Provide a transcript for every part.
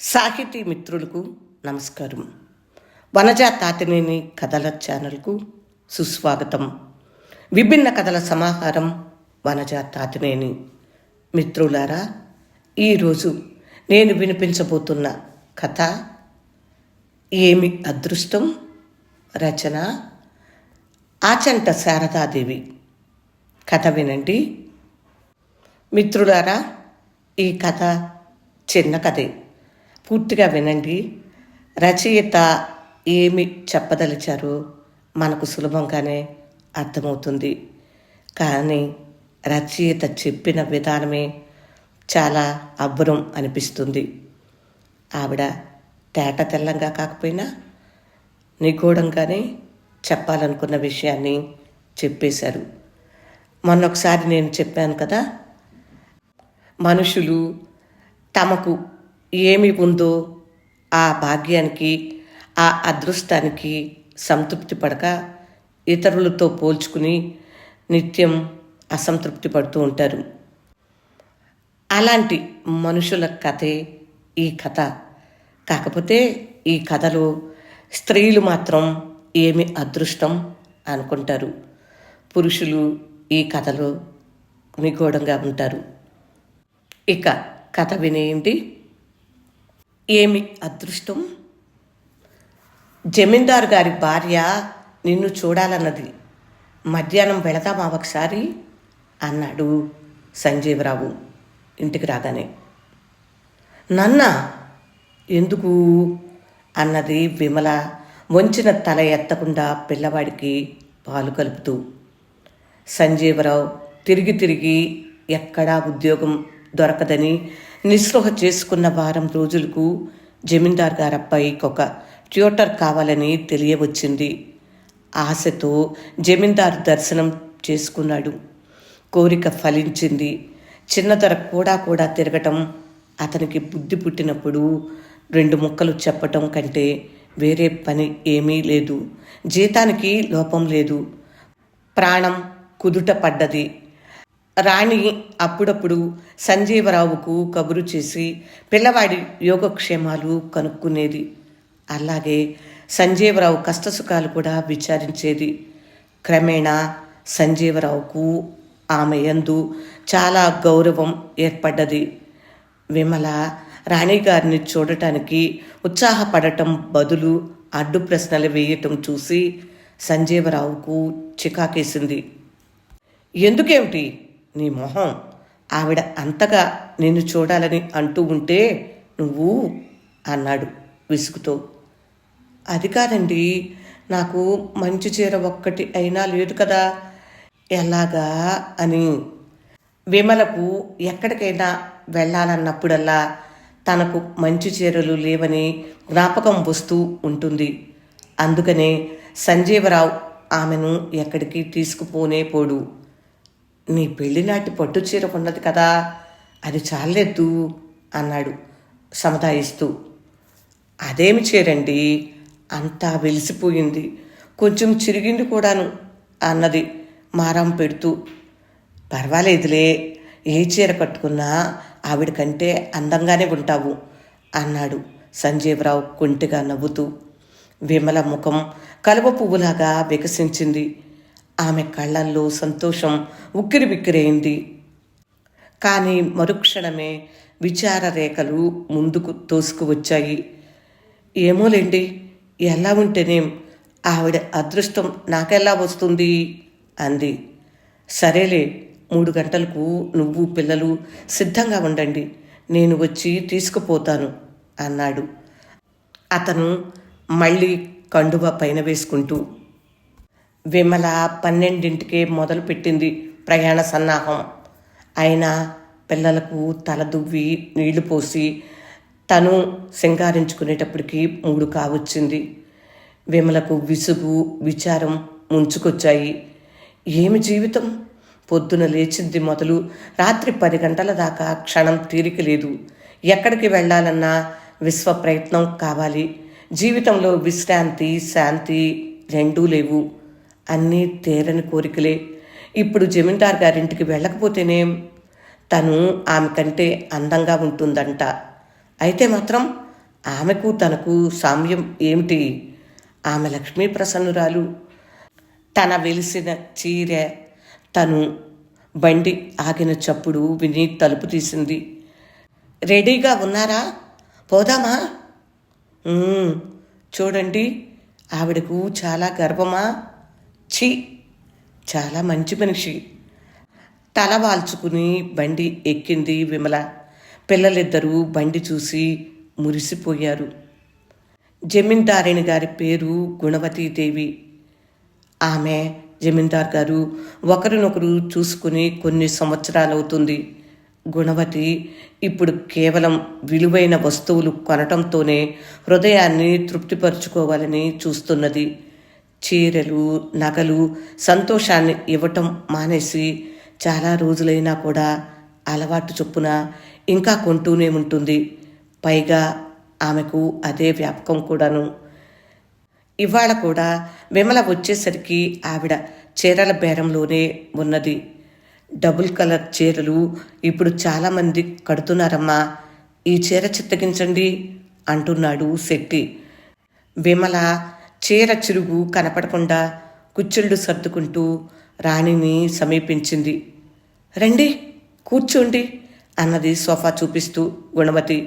సాహితీ మిత్రులకు నమస్కారం. వనజా తాతినేని కథల ఛానల్కు సుస్వాగతం. విభిన్న కథల సమాహారం వనజా తాతినేని. మిత్రులారా ఈరోజు నేను వినిపించబోతున్న కథ ఏమి అదృష్టం? రచన ఆచంట శారదాదేవి. కథ వినండి. మిత్రులారా ఈ కథ చిన్న కథే. పూర్తిగా వినండి. రచయిత ఏమి చెప్పదలిచారో? మనకు సులభంగానే అర్థమవుతుంది. కానీ రచయిత చెప్పిన విధానమే చాలా అబ్బురం అనిపిస్తుంది. ఆవిడ తేట తెల్లంగా కాకపోయినా నిగూఢంగానే చెప్పాలనుకున్న విషయాన్ని చెప్పేశారు. మొన్నొకసారి నేను చెప్పాను కదా మనుషులు తమకు ఏమి ఉందో ఆ భాగ్యానికి ఆ అదృష్టానికి సంతృప్తి పడక ఇతరులతో పోల్చుకుని నిత్యం అసంతృప్తి పడుతూ ఉంటారు. అలాంటి మనుషుల కథే ఈ కథ. కాకపోతే ఈ కథలో స్త్రీలు మాత్రం ఏమి అదృష్టం అనుకుంటారు. పురుషులు ఈ కథలో నిగూఢంగా ఉంటారు. ఇక కథ వినేయండి. ఏమి అదృష్టం? జమీందారు గారి భార్య నిన్ను చూడాలన్నది. మధ్యాహ్నం వెళదామా ఒకసారి? అన్నాడు సంజీవరావు ఇంటికి రాగానే. నన్న ఎందుకు? అన్నది విమల వంచిన తల ఎత్తకుండా పిల్లవాడికి పాలు కలుపుతూ. సంజీవరావు తిరిగి తిరిగి ఎక్కడా ఉద్యోగం దొరకదని నిస్పృహ చేసుకున్న వారం రోజులకు జమీందార్ గారి అబ్బాయికి ఒక ట్యూటర్ కావాలని తెలియవచ్చింది. ఆశతో జమీందారు దర్శనం చేసుకున్నాడు. కోరిక ఫలించింది. చిన్న ధర కూడా కూడా తిరగటం అతనికి బుద్ధి పుట్టినప్పుడు రెండు ముక్కలు చెప్పటం కంటే వేరే పని ఏమీ లేదు. జీతానికి లోపం లేదు. ప్రాణం కుదుట పడ్డది. రాణి అప్పుడప్పుడు సంజీవరావుకు కబురు చేసి పిల్లవాడి యోగక్షేమాలు కనుక్కునేది. అలాగే సంజీవరావు కష్టసుఖాలు కూడా విచారించేది. క్రమేణా సంజీవరావుకు ఆమె యందు చాలా గౌరవం ఏర్పడ్డది. విమల రాణిగారిని చూడటానికి ఉత్సాహపడటం బదులు అడ్డు ప్రశ్నలు వేయటం చూసి సంజీవరావుకు చికాకేసింది. ఎందుకేమిటి? నీ మొహం ఆవిడ అంతగా నిన్ను చూడాలని అంటూ ఉంటే నువ్వు అన్నాడు విసుగుతో. అది కాదండి నాకు మంచి చీర ఒక్కటి అయినా లేదు కదా. ఎలాగా అని. విమలకు ఎక్కడికైనా వెళ్ళాలన్నప్పుడల్లా తనకు మంచి చీరలు లేవని జ్ఞాపకం వస్తూ ఉంటుంది. అందుకనే సంజీవరావు ఆమెను ఎక్కడికి తీసుకుపోనే పోడు. నీ పెళ్ళినాటి పట్టు చీర ఉన్నది కదా అది చాలెద్దు అన్నాడు సముదాయిస్తూ. అదేమి చీరండి? అంతా వెలిసిపోయింది. కొంచెం చిరిగింది కూడాను అన్నది మారం పెడుతూ. పర్వాలేదులే ఏ చీర కట్టుకున్నా ఆవిడ కంటే అందంగానే ఉంటావు అన్నాడు సంజీవరావు కుంటిగా నవ్వుతూ. విమల ముఖం కలువ పువ్వులాగా వికసించింది. ఆమె కళ్ళల్లో సంతోషం ఉక్కిరి బిక్కిరైంది కానీ మరుక్షణమే విచార రేఖలు ముందుకు తోసుకువచ్చాయి. ఏమోలేండి ఎలా ఉంటేనేం ఆవిడ అదృష్టం నాకెలా వస్తుంది? అంది. సరేలే మూడు గంటలకు నువ్వు పిల్లలు సిద్ధంగా ఉండండి నేను వచ్చి తీసుకుపోతాను అన్నాడు. అతను మళ్ళీ కండువ పైన వేసుకుంటూ విమల పన్నెండింటికే మొదలుపెట్టింది ప్రయాణ సన్నాహం. అయినా పిల్లలకు తల దువ్వి నీళ్ళు పోసి తను సింగారించుకునేటప్పటికి మూడు కావచ్చింది. విమలకు విసుగు విచారం ముంచుకొచ్చాయి. ఏమి జీవితం? పొద్దున లేచింది మొదలు. రాత్రి పది గంటల దాకా క్షణం తీరిక లేదు. ఎక్కడికి వెళ్ళాలన్నా విశ్వ ప్రయత్నం కావాలి. జీవితంలో విశ్రాంతి శాంతి రెండూ లేవు. అన్నీ తేరని కోరికలే. ఇప్పుడు జమీందార్ గారింటికి వెళ్ళకపోతేనేం తను ఆమె కంటే అందంగా ఉంటుందంట. అయితే మాత్రం ఆమెకు తనకు సామ్యం ఏమిటి? ఆమె లక్ష్మీ ప్రసన్నురాలు. తన వెలిసిన చీర తను బండి ఆగిన చప్పుడు విని తలుపు తీసింది. రెడీగా ఉన్నారా? పోదామా? చూడండి. ఆవిడకు చాలా గర్వమా? ఛీ చాలా మంచి మనిషి. తల వాల్చుకుని బండి ఎక్కింది విమల. పిల్లలిద్దరూ బండి చూసి మురిసిపోయారు. జమీందారిణి గారి పేరు గుణవతీదేవి ఆమె జమీందార్ గారు ఒకరినొకరు చూసుకుని కొన్ని సంవత్సరాలవుతుంది. గుణవతి ఇప్పుడు కేవలం విలువైన వస్తువులు కొనటంతోనే హృదయాన్ని తృప్తిపరుచుకోవాలని చూస్తున్నది. చీరలు నగలు సంతోషాన్ని ఇవ్వటం మానేసి చాలా రోజులైనా కూడా అలవాటు చొప్పున ఇంకా కొంటూనే ఉంటుంది. పైగా ఆమెకు అదే వ్యాపకం కూడాను. ఇవాళ కూడా విమల వచ్చేసరికి ఆవిడ చీరల బేరంలోనే ఉన్నది. డబుల్ కలర్ చీరలు ఇప్పుడు చాలామంది కడుతున్నారమ్మా. ఈ చీర చిత్తగించండి అంటున్నాడు శెట్టి. విమల చీర చిరుగు కనపడకుండా కుచ్చుళ్ళు సర్దుకుంటూ రాణిని సమీపించింది. రండి కూర్చోండి అన్నది సోఫా చూపిస్తూ గుణవతి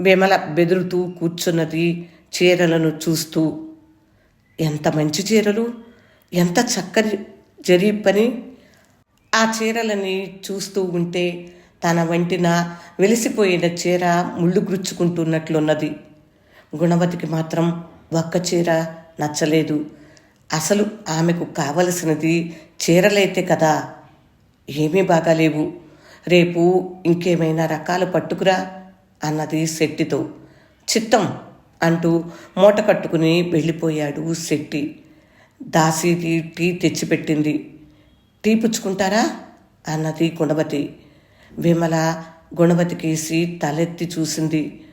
విమల బెదురుతూ కూర్చున్నది చీరలను చూస్తూ. ఎంత మంచి చీరలు ఎంత చక్కని జరీ పని. ఆ చీరలని చూస్తూ ఉంటే తన వంటిన వెలిసిపోయిన చీర ముళ్ళు గుచ్చుకుంటున్నట్లున్నది. గుణవతికి మాత్రం ఒక్క చీర నచ్చలేదు. అసలు ఆమెకు కావలసినది చీరలైతే కదా. ఏమీ బాగాలేవు. రేపు ఇంకేమైనా రకాలు పట్టుకురా అన్నది శెట్టితో. చిత్తం అంటూ మూట కట్టుకుని వెళ్ళిపోయాడు శెట్టి. దాసీది టీ తెచ్చిపెట్టింది. టీ పుచ్చుకుంటారా? అన్నది గుణవతి. విమల గుణవతికేసి తలెత్తి చూసింది.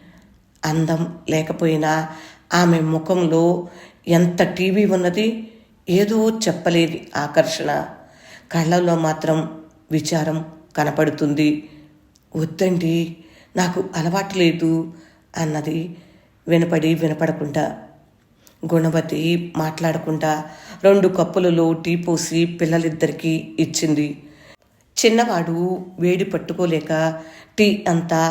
అందం లేకపోయినా ఆమె ముఖంలో ఎంత టీవీ ఉన్నది ఏదో చెప్పలేని ఆకర్షణ. కళ్ళల్లో మాత్రం విచారం కనపడుతుంది. వద్దండి నాకు అలవాటు లేదు అన్నది వినపడి వినపడకుండా. గుణవతి మాట్లాడకుండా రెండు కప్పులలో టీ పోసి పిల్లలిద్దరికీ ఇచ్చింది. చిన్నవాడు వేడి పట్టుకోలేక టీ అంతా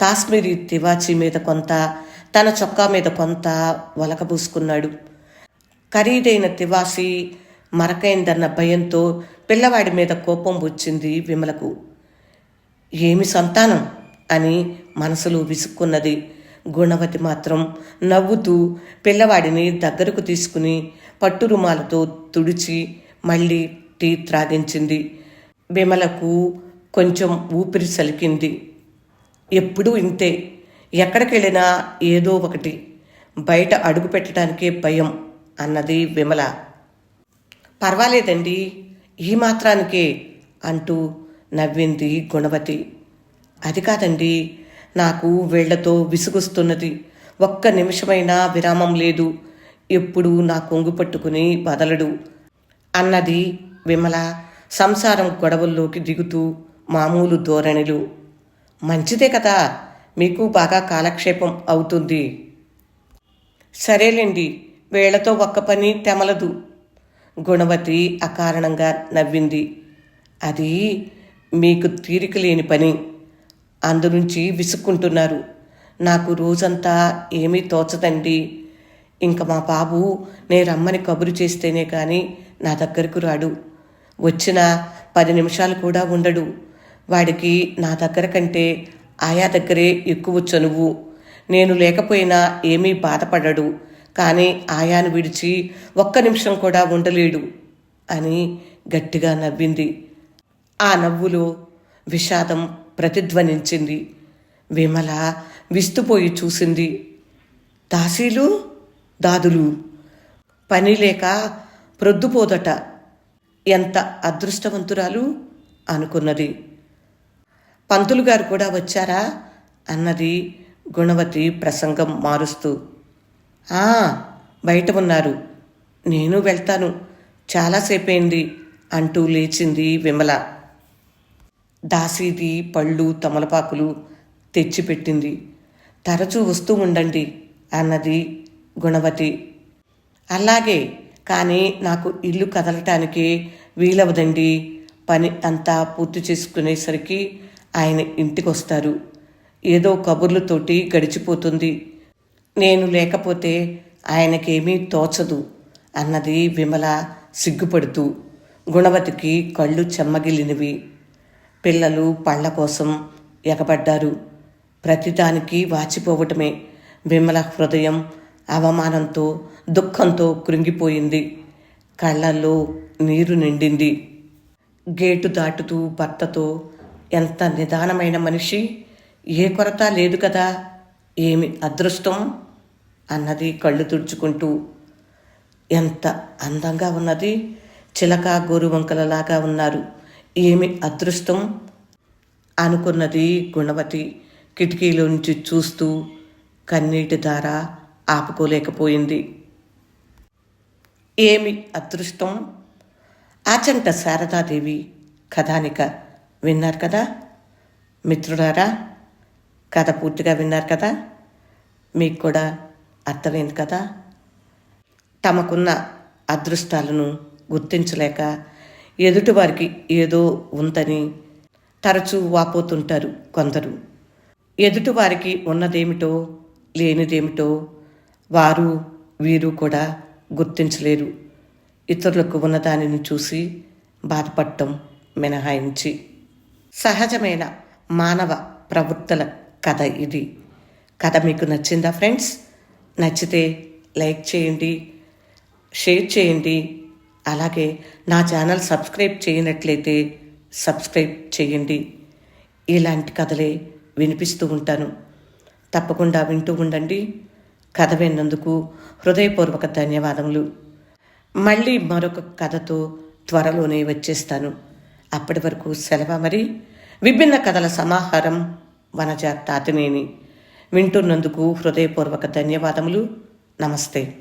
కాశ్మీరీ తివాచీ మీద కొంత తన చొక్కా మీద కొంత వలకబూసుకున్నాడు ఖరీదైన తివాసి మరకైందన్న భయంతో పిల్లవాడి మీద కోపం వచ్చింది విమలకు. ఏమి సంతానం? అని మనసులో విసుక్కున్నది. గుణవతి మాత్రం నవ్వుతూ పిల్లవాడిని దగ్గరకు తీసుకుని పట్టు రుమాలతో తుడిచి మళ్ళీ టీ త్రాగించింది. విమలకు కొంచెం ఊపిరి సలికింది. ఎప్పుడూ ఇంతే. ఎక్కడికి వెళ్ళినా ఏదో ఒకటి బయట అడుగు పెట్టడానికే భయం అన్నది విమల. పర్వాలేదండి ఈ మాత్రానికే అంటూ నవ్వింది గుణవతి. అది కాదండి నాకు వీళ్ళతో విసుగుస్తున్నది. ఒక్క నిమిషమైనా విరామం లేదు. ఎప్పుడు నా కొంగు పట్టుకుని బదలడు అన్నది విమల సంసారం గొడవల్లోకి దిగుతూ మామూలు ధోరణిలు. మంచిదే కదా? మీకు బాగా కాలక్షేపం అవుతుంది. సరేలేండి వీళ్ళతో ఒక్క పని తెమలదు. గుణవతి అకారణంగా నవ్వింది. అది మీకు తీరిక లేని పని. అందునుంచి విసుక్కుంటున్నారు. నాకు రోజంతా ఏమీ తోచదండి. ఇంక మా బాబు నే రమ్మని కబురు చేస్తేనే కానీ నా దగ్గరకు రాడు. వచ్చిన పది నిమిషాలు కూడా ఉండడు. వాడికి నా దగ్గర కంటే ఆయా దగ్గరే ఎక్కువ చనువు. నేను లేకపోయినా ఏమీ బాధపడడు. కానీ ఆయాను విడిచి ఒక్క నిమిషం కూడా ఉండలేడు అని గట్టిగా నవ్వింది. ఆ నవ్వులో విషాదం ప్రతిధ్వనించింది. విమల విస్తుపోయి చూసింది. దాసీలు? దాదులు. పని లేక ప్రొద్దుపోదట. ఎంత అదృష్టవంతురాలు అనుకున్నది. పంతులు గారు కూడా వచ్చారా? అన్నది గుణవతి ప్రసంగం మారుస్తూ. "ఆ, బయట ఉన్నారు. నేను వెళ్తాను. చాలాసేపైంది అంటూ లేచింది విమల. దాసీది పళ్ళు తమలపాకులు తెచ్చిపెట్టింది. తరచూ వస్తూ ఉండండి అన్నది గుణవతి. అలాగే కానీ నాకు ఇల్లు కదలటానికి వీలవదండి. పని అంతా పూర్తి చేసుకునేసరికి ఆయన ఇంటికొస్తారు. ఏదో కబుర్లతోటి గడిచిపోతుంది. నేను లేకపోతే ఆయనకేమీ తోచదు అన్నది విమల సిగ్గుపడుతూ గుణవతికి కళ్ళు చెమ్మగిలినవి. పిల్లలు పళ్ళ కోసం ఎగబడ్డారు. ప్రతిదానికి వాచిపోవటమే విమల హృదయం అవమానంతో దుఃఖంతో కృంగిపోయింది. కళ్ళల్లో నీరు నిండింది. గేటు దాటుతూ భర్తతో ఎంత నిదానమైన మనిషి? ఏ కొరత లేదు కదా. ఏమి అదృష్టం? అన్నది కళ్ళు తుడుచుకుంటూ. ఎంత అందంగా ఉన్నది. చిలక గోరువంకలలాగా ఉన్నారు. ఏమి అదృష్టం? అనుకున్నది గుణవతి కిటికీలో నుంచి చూస్తూ కన్నీటి ద్వారా ఆపుకోలేకపోయింది. ఏమి అదృష్టం? ఆచంట శారదాదేవి కథానిక విన్నారు కదా? మిత్రులారా కథ పూర్తిగా విన్నారు కదా? మీకు కూడా అర్థమైంది కదా? తమకున్న అదృష్టాలను గుర్తించలేక ఎదుటివారికి ఏదో ఉందని తరచూ వాపోతుంటారు కొందరు. ఎదుటివారికి ఉన్నదేమిటో లేనిదేమిటో వారు వీరు కూడా గుర్తించలేరు. ఇతరులకు ఉన్నదానిని చూసి బాధపడటం మినహాయించి సహజమైన మానవ ప్రవృత్తుల కథ ఇది. కథ మీకు నచ్చిందా ఫ్రెండ్స్? నచ్చితే లైక్ చేయండి షేర్ చేయండి. అలాగే నా ఛానల్ సబ్స్క్రైబ్ చేయనట్లయితే సబ్స్క్రైబ్ చేయండి. ఇలాంటి కథలే వినిపిస్తూ ఉంటాను. తప్పకుండా వింటూ ఉండండి. కథ విన్నందుకు హృదయపూర్వక ధన్యవాదములు. మళ్ళీ మరొక కథతో త్వరలోనే వచ్చేస్తాను. అప్పటి వరకు సెలవు మరి? విభిన్న కథల సమాహారం వనజ తాతినేని వింటున్నందుకు హృదయపూర్వక ధన్యవాదములు. నమస్తే.